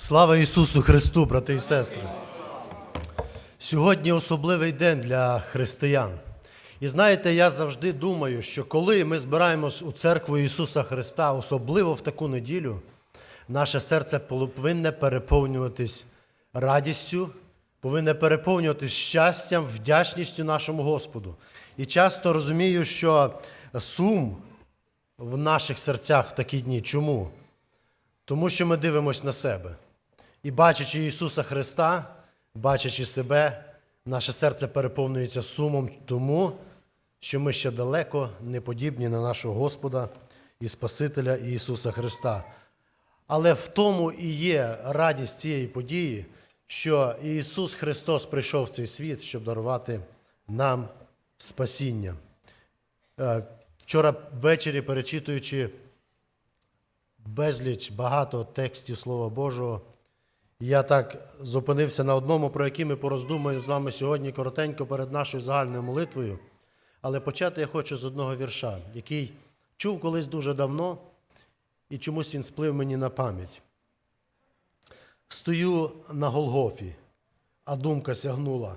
Слава Ісусу Христу, брати і сестри! Сьогодні особливий день для християн. І знаєте, я завжди думаю, що коли ми збираємось у церкву Ісуса Христа, особливо в таку неділю, наше серце повинне переповнюватись радістю, повинне переповнюватись щастям, вдячністю нашому Господу. І часто розумію, що сум в наших серцях в такі дні. Чому? Тому що ми дивимося на себе. І бачачи Ісуса Христа, бачачи себе, наше серце переповнюється сумом тому, що ми ще далеко не подібні на нашого Господа і Спасителя Ісуса Христа. Але в тому і є радість цієї події, що Ісус Христос прийшов в цей світ, щоб дарувати нам спасіння. Е, Вчора ввечері, перечитуючи безліч багато текстів Слова Божого. Я так зупинився на одному, про який ми пороздумаємо з вами сьогодні коротенько перед нашою загальною молитвою. Але почати я хочу з одного вірша, який чув колись дуже давно, і чомусь він сплив мені на пам'ять. Стою на Голгофі, а думка сягнула.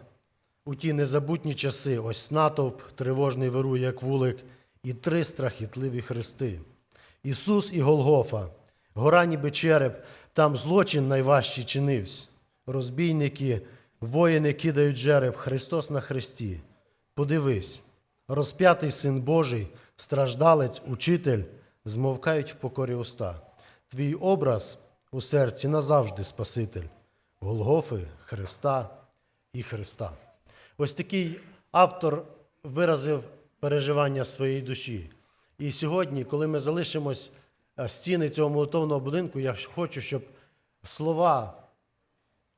У ті незабутні часи ось натовп тривожний вирує, як вулик, і три страхітливі хрести. Ісус і Голгофа, гора ніби череп, там злочин найважчий чинився. Розбійники, воїни кидають жереб, Христос на хресті. Подивись, розп'ятий Син Божий, страждалець, учитель, змовкають в покорі уста. Твій образ у серці назавжди Спаситель, Голгофи, Христа і Христа. Ось такий автор виразив переживання своєї душі. І сьогодні, коли ми залишимось стіни цього молитовного будинку, я хочу, щоб слова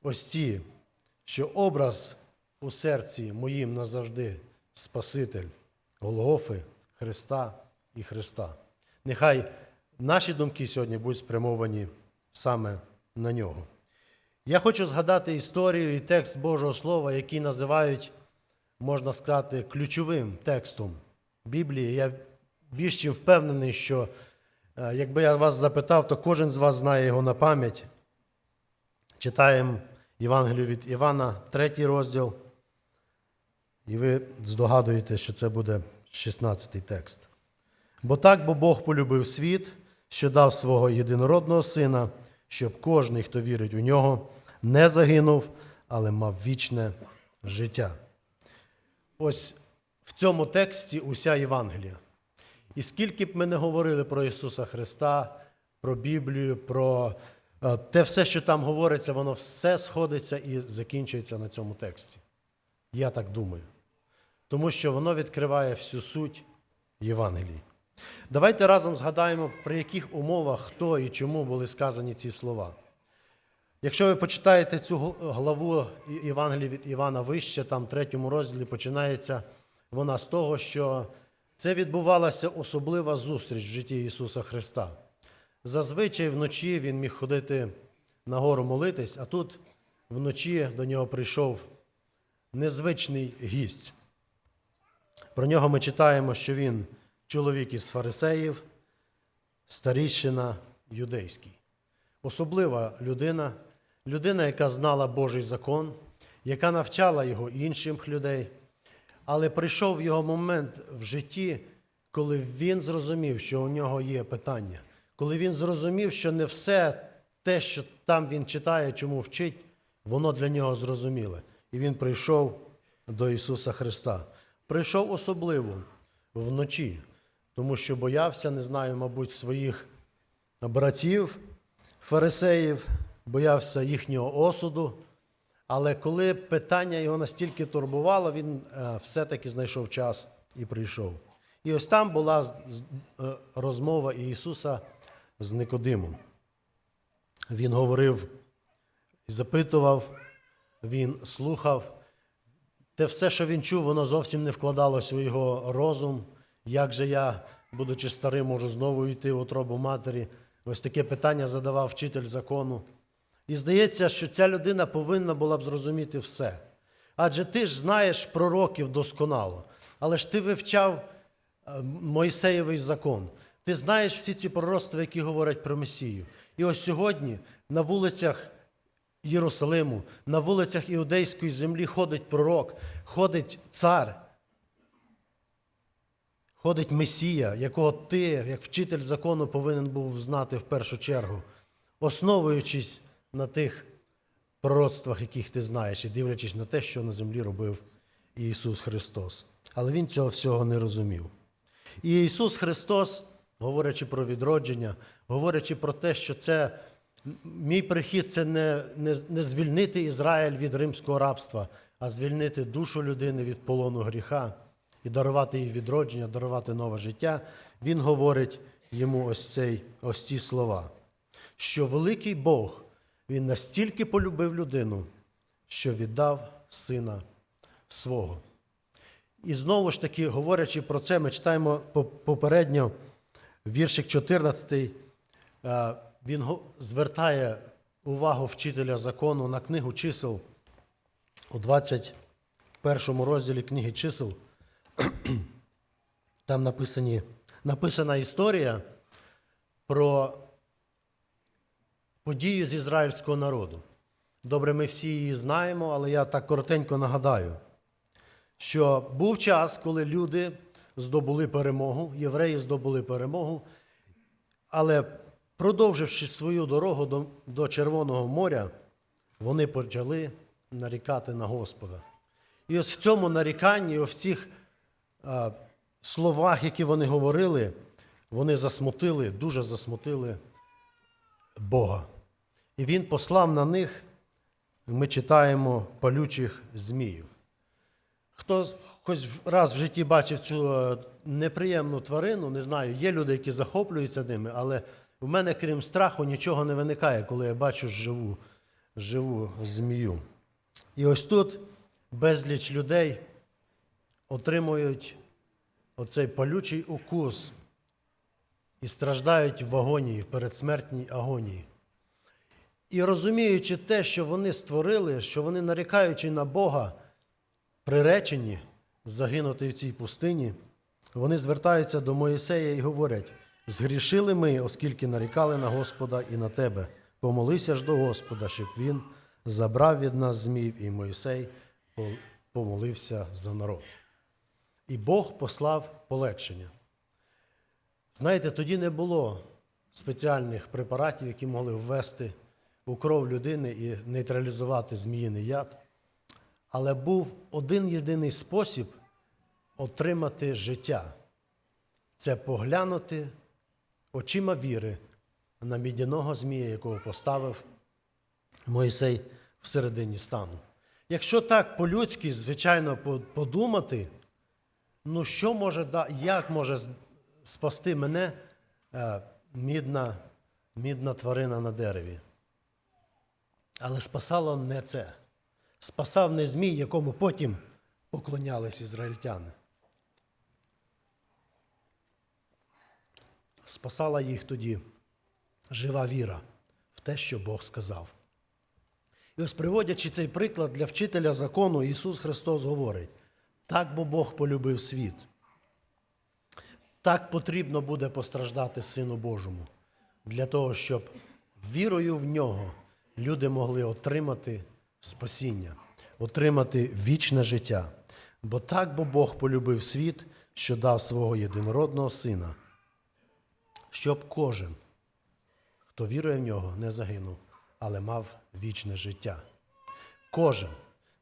ось ці, що образ у серці моїм назавжди Спаситель, Голгофи, Христа і Христа. Нехай наші думки сьогодні будуть спрямовані саме на нього. Я хочу згадати історію і текст Божого Слова, який називають, можна сказати, ключовим текстом Біблії. Я більш чим впевнений, що е, якби я вас запитав, то кожен з вас знає його на пам'ять. Читаємо Євангелію від Івана, третій розділ, і ви здогадуєте, що це буде 16-й текст. Бо так, бо Бог полюбив світ, що дав свого єдинородного сина, щоб кожний, хто вірить у нього, не загинув, але мав вічне життя. Ось в цьому тексті уся Євангелія. І скільки б ми не говорили про Ісуса Христа, про Біблію, про е, те все, що там говориться, воно все сходиться і закінчується на цьому тексті. Я так думаю. Тому що воно відкриває всю суть Євангелії. Давайте разом згадаємо, при яких умовах, хто і чому були сказані ці слова. Якщо ви почитаєте цю главу Євангелії від Івана вище, там в третьому розділі починається вона з того, що це відбувалася особлива зустріч в житті Ісуса Христа. Зазвичай вночі Він міг ходити на гору молитись, а тут вночі до нього прийшов незвичний гість. Про нього ми читаємо, що він чоловік із фарисеїв, старіщина юдейський. Особлива людина, людина, яка знала Божий закон, яка навчала його інших людей. Але прийшов його момент в житті, коли він зрозумів, що у нього є питання, коли він зрозумів, що не все те, що там він читає, чому вчить, воно для нього зрозуміле. І він прийшов до Ісуса Христа. Прийшов особливо вночі, тому що боявся, не знаю, мабуть, своїх братів, фарисеїв, боявся їхнього осуду. Але коли питання його настільки турбувало, він е, все-таки знайшов час і прийшов. І ось там була е, розмова Ісуса з Никодимом. Він говорив запитував, він слухав. Те все, що він чув, воно зовсім не вкладалося у його розум. Як же я, будучи старим, можу знову йти в утробу матері? Ось таке питання задавав вчитель закону. І здається, що ця людина повинна була б зрозуміти все. Адже ти ж знаєш пророків досконало, але ж ти вивчав е, Мойсеєвий закон. Ти знаєш всі ці пророцтва, які говорять про Месію. І ось сьогодні на вулицях Єрусалиму, на вулицях Іудейської землі ходить пророк, ходить цар, ходить Месія, якого ти, як вчитель закону, повинен був знати в першу чергу, основуючись на тих пророцтвах, яких ти знаєш, і дивлячись на те, що на землі робив Ісус Христос. Але Він цього всього не розумів. І Ісус Христос, говорячи про відродження, говорячи про те, що це мій прихід це не, не, не звільнити Ізраїль від римського рабства, а звільнити душу людини від полону гріха і дарувати їй відродження, дарувати нове життя. Він говорить йому ось, цей, ось ці слова, що великий Бог він настільки полюбив людину, що віддав сина свого. І знову ж таки, говорячи про це, ми читаємо попередньо віршик 14. е, Він звертає увагу вчителя закону на книгу чисел у 21 розділі книги чисел. Там написані, написана історія про подію з ізраїльського народу. Добре, ми всі її знаємо, але я так коротенько нагадаю що був час, коли люди здобули перемогу, євреї здобули перемогу, але продовживши свою дорогу до, до Червоного моря, вони почали нарікати на Господа. І ось в цьому наріканні, ось в цих а, словах, які вони говорили, вони засмутили, дуже засмутили Бога. І він послав на них, ми читаємо, палючих зміїв. Хто хоч раз в житті бачив цю е, неприємну тварину, не знаю, є люди, які захоплюються ними, але в мене, крім страху, нічого не виникає, коли я бачу живу, живу змію. І ось тут безліч людей отримують оцей палючий укус і страждають в агонії, в передсмертній агонії. І розуміючи те, що вони створили, що вони нарікаючи на Бога, приречені загинути в цій пустині, вони звертаються до Моїсея і говорять: згрішили ми, оскільки нарікали на Господа і на тебе. Помолися ж до Господа, щоб він забрав від нас змів, і Моїсей помолився за народ. І Бог послав полегшення. Знаєте, тоді не було спеціальних препаратів, які могли ввести у кров людини і нейтралізувати зміїний яд. Але був один єдиний спосіб отримати життя це поглянути очима віри на мідяного змія, якого поставив Мойсей всередині стану. Якщо так по-людськи, звичайно, подумати, ну що може як може спасти мене е, мідна, мідна тварина на дереві? Але спасало не це. Спасав не змій, якому потім поклонялись ізраїльтяни. Спасала їх тоді жива віра в те, що Бог сказав. І ось приводячи цей приклад для вчителя закону, Ісус Христос говорить: так бо Бог полюбив світ. Так потрібно буде постраждати Сину Божому, для того, щоб вірою в нього люди могли отримати спасіння, отримати вічне життя. Бо так бо Бог полюбив світ, що дав свого єдинородного сина, щоб кожен, хто вірує в нього, не загинув, але мав вічне життя. Кожен,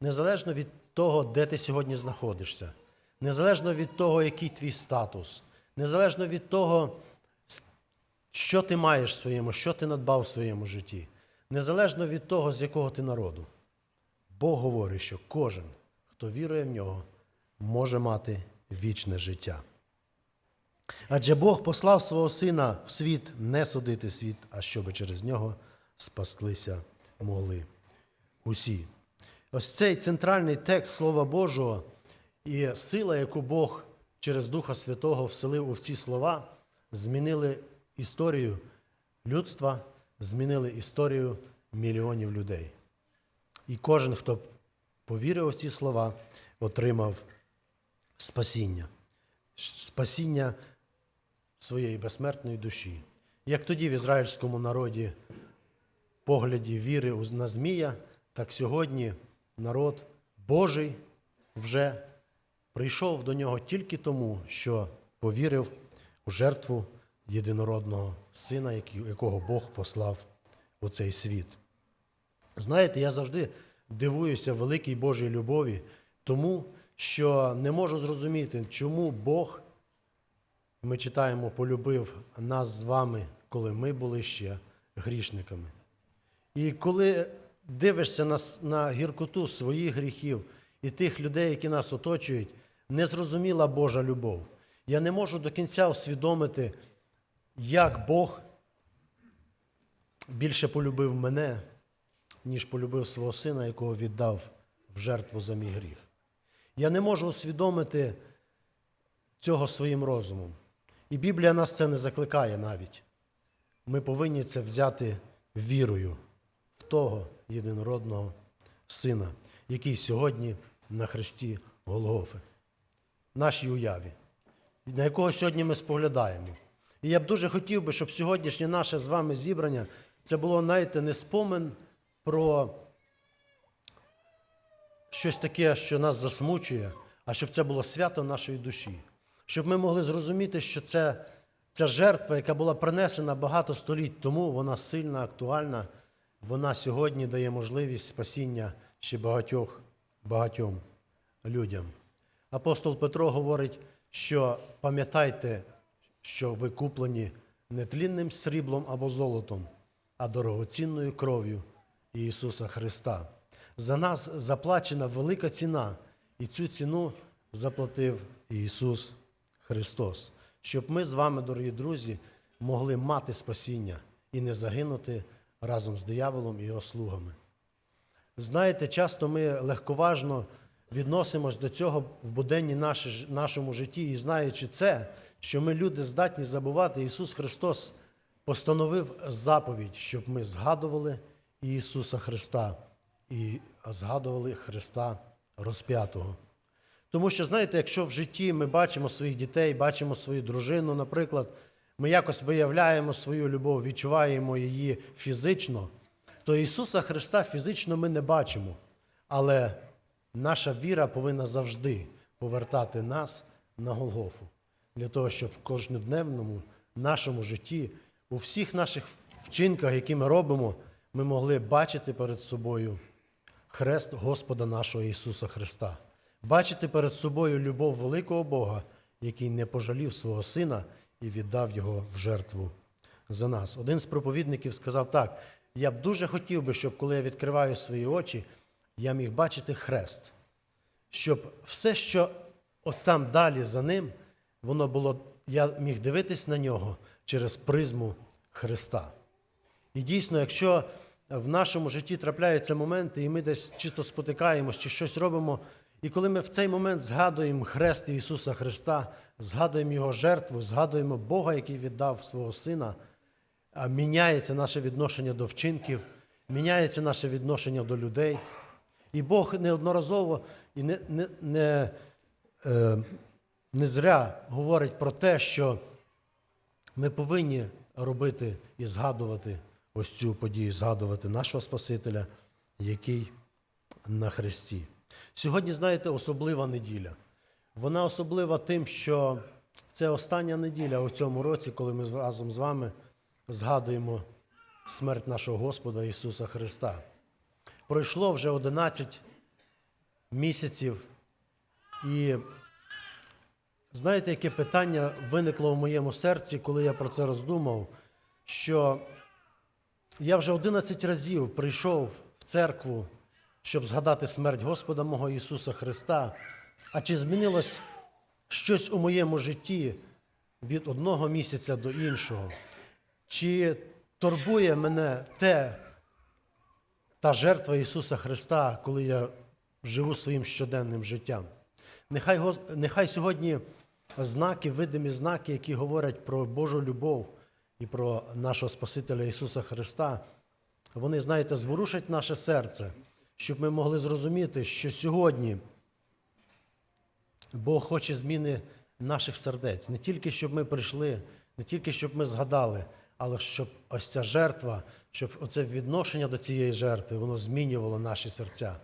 незалежно від того, де ти сьогодні знаходишся, незалежно від того, який твій статус, незалежно від того, що ти маєш в своєму, що ти надбав в своєму житті, незалежно від того, з якого ти народу. Бог говорить, що кожен, хто вірує в нього, може мати вічне життя. Адже Бог послав свого Сина в світ не судити світ, а щоб через нього спастлися могли усі. Ось цей центральний текст Слова Божого і сила, яку Бог через Духа Святого вселив у ці слова, змінили історію людства, змінили історію мільйонів людей. І кожен, хто повірив у ці слова, отримав спасіння. Спасіння своєї безсмертної душі. Як тоді в ізраїльському народі погляді віри на Змія, так сьогодні народ Божий вже прийшов до нього тільки тому, що повірив у жертву єдинородного сина, якого Бог послав у цей світ. Знаєте, я завжди дивуюся великій Божій любові, тому що не можу зрозуміти, чому Бог, ми читаємо, полюбив нас з вами, коли ми були ще грішниками. І коли дивишся на, на гіркоту своїх гріхів і тих людей, які нас оточують, незрозуміла Божа любов. Я не можу до кінця усвідомити, як Бог більше полюбив мене, ніж полюбив свого сина, якого віддав в жертву за мій гріх. Я не можу усвідомити цього своїм розумом. І Біблія нас це не закликає навіть. Ми повинні це взяти вірою в того єдинородного сина, який сьогодні на хресті Голгофи, нашій уяві, на якого сьогодні ми споглядаємо. І я б дуже хотів би, щоб сьогоднішнє наше з вами зібрання це було, знаєте, не спомин про щось таке, що нас засмучує, а щоб це було свято нашої душі. Щоб ми могли зрозуміти, що це, ця жертва, яка була принесена багато століть тому, вона сильна, актуальна, вона сьогодні дає можливість спасіння ще багатьох, багатьом людям. Апостол Петро говорить, що пам'ятайте, що ви куплені не тлінним сріблом або золотом, а дорогоцінною кров'ю Ісуса Христа. За нас заплачена велика ціна, і цю ціну заплатив Ісус Христос, щоб ми з вами, дорогі друзі, могли мати спасіння і не загинути разом з дияволом і його слугами. Знаєте, часто ми легковажно відносимось до цього в буденні нашому житті, і знаючи це, що ми люди здатні забувати, Ісус Христос постановив заповідь, щоб ми згадували Ісуса Христа і згадували Христа розп'ятого. Тому що, знаєте, якщо в житті ми бачимо своїх дітей, бачимо свою дружину, наприклад, ми якось виявляємо свою любов, відчуваємо її фізично, то Ісуса Христа фізично ми не бачимо. Але наша віра повинна завжди повертати нас на Голгофу, для того, щоб в кожнодневному нашому житті, у всіх наших вчинках, які ми робимо, ми могли бачити перед собою хрест Господа нашого Ісуса Христа. Бачити перед собою любов великого Бога, який не пожалів свого Сина і віддав Його в жертву за нас. Один з проповідників сказав так: я б дуже хотів би, щоб коли я відкриваю свої очі, я міг бачити хрест, щоб все, що от там далі за ним, воно було, я міг дивитись на нього через призму Христа. І дійсно, якщо в нашому житті трапляються моменти, і ми десь чисто спотикаємось чи щось робимо, і коли ми в цей момент згадуємо хрест Ісуса Христа, згадуємо Його жертву, згадуємо Бога, який віддав свого Сина, міняється наше відношення до вчинків, міняється наше відношення до людей. І Бог неодноразово і не, не, не, е, не зря говорить про те, що ми повинні робити і згадувати ось цю подію, згадувати нашого Спасителя, який на Христі. Сьогодні, знаєте, особлива неділя. Вона особлива тим, що це остання неділя у цьому році, коли ми разом з вами згадуємо смерть нашого Господа Ісуса Христа. Пройшло вже 11 місяців, і знаєте, яке питання виникло в моєму серці, коли я про це роздумав, що я вже 11 разів прийшов в церкву, щоб згадати смерть Господа мого Ісуса Христа. А чи змінилось щось у моєму житті від одного місяця до іншого? Чи турбує мене те, та жертва Ісуса Христа, коли я живу своїм щоденним життям? Нехай, нехай сьогодні знаки, видимі знаки, які говорять про Божу любов і про нашого Спасителя Ісуса Христа, вони, знаєте, зворушать наше серце, щоб ми могли зрозуміти, що сьогодні Бог хоче зміни наших сердець. Не тільки щоб ми прийшли, не тільки щоб ми згадали, але щоб ось ця жертва, щоб оце відношення до цієї жертви, воно змінювало наші серця,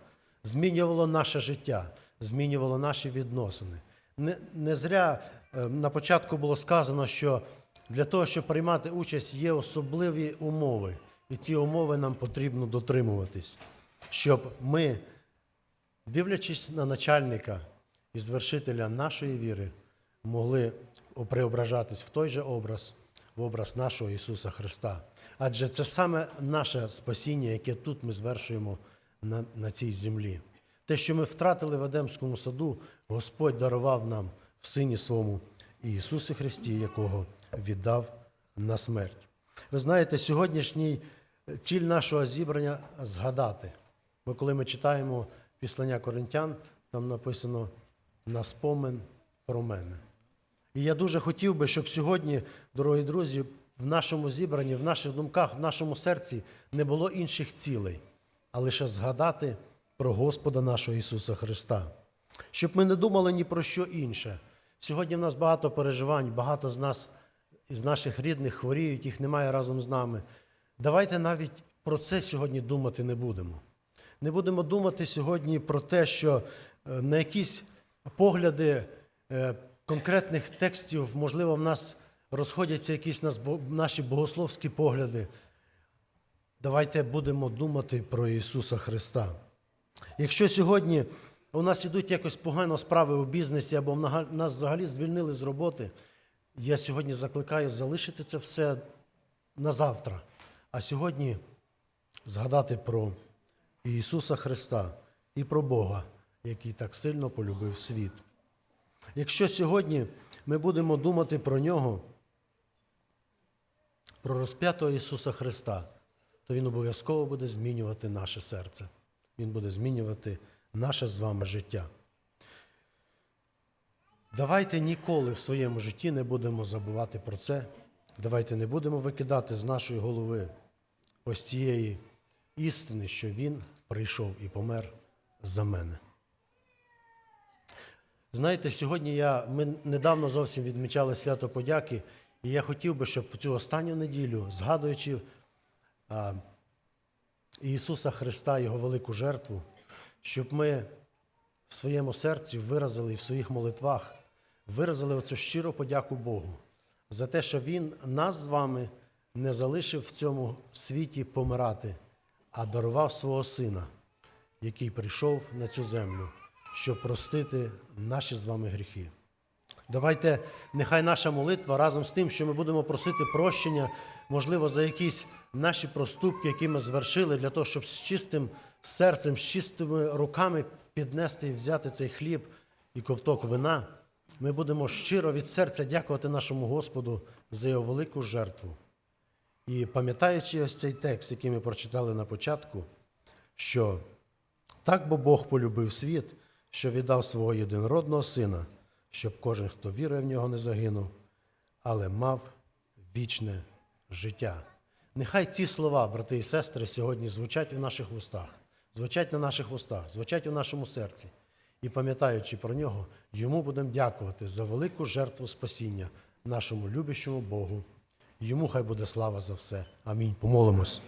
змінювало наше життя, змінювало наші відносини. Не, не зря е, на початку було сказано, що для того, щоб приймати участь, є особливі умови, і ці умови нам потрібно дотримуватись, щоб ми, дивлячись на начальника і звершителя нашої віри, могли преображатись в той же образ, в образ нашого Ісуса Христа. Адже це саме наше спасіння, яке тут ми звершуємо на, на цій землі. Те, що ми втратили в Едемському саду, Господь дарував нам в Сині Своєму Ісусі Христі, якого віддав на смерть. Ви знаєте, сьогоднішній ціль нашого зібрання згадати. Бо коли ми читаємо післання Коринтян, там написано на спомин про мене. І я дуже хотів би, щоб сьогодні, дорогі друзі, в нашому зібранні, в наших думках, в нашому серці не було інших цілей, а лише згадати про Господа нашого Ісуса Христа. Щоб ми не думали ні про що інше. Сьогодні в нас багато переживань, багато з нас, із наших рідних хворіють, їх немає разом з нами. Давайте навіть про це сьогодні думати не будемо. Не будемо думати сьогодні про те, що е, на якісь погляди е, конкретних текстів, можливо, в нас розходяться якісь наші богословські погляди. Давайте будемо думати про Ісуса Христа. Якщо сьогодні у нас ідуть якось погано справи у бізнесі або нас взагалі звільнили з роботи, я сьогодні закликаю залишити це все на завтра. А сьогодні згадати про Ісуса Христа і про Бога, який так сильно полюбив світ. Якщо сьогодні ми будемо думати про нього, про розп'ятого Ісуса Христа, то Він обов'язково буде змінювати наше серце. Він буде змінювати наше з вами життя. Давайте ніколи в своєму житті не будемо забувати про це. Давайте не будемо викидати з нашої голови ось цієї істини, що Він прийшов і помер за мене. Знаєте, сьогодні я, ми недавно зовсім відмічали свято подяки, і я хотів би, щоб в цю останню неділю, згадуючи Ісуса Христа, Його велику жертву, щоб ми в своєму серці виразили і в своїх молитвах, виразили оцю щиру подяку Богу за те, що Він нас з вами не залишив в цьому світі помирати, а дарував свого Сина, який прийшов на цю землю, щоб простити наші з вами гріхи. Давайте, нехай наша молитва разом з тим, що ми будемо просити прощення, можливо, за якісь наші проступки, які ми звершили, для того, щоб з чистим серцем, з чистими руками піднести і взяти цей хліб і ковток вина. Ми будемо щиро від серця дякувати нашому Господу за його велику жертву. І пам'ятаючи ось цей текст, який ми прочитали на початку, що так бо Бог полюбив світ, що віддав свого єдинородного сина, щоб кожен, хто вірує в нього, не загинув, але мав вічне життя. Нехай ці слова, брати і сестри, сьогодні звучать у наших вустах, звучать на наших вустах, звучать у нашому серці. І пам'ятаючи про нього, йому будемо дякувати за велику жертву спасіння нашому любящому Богу. Йому хай буде слава за все. Амінь. Помолимось.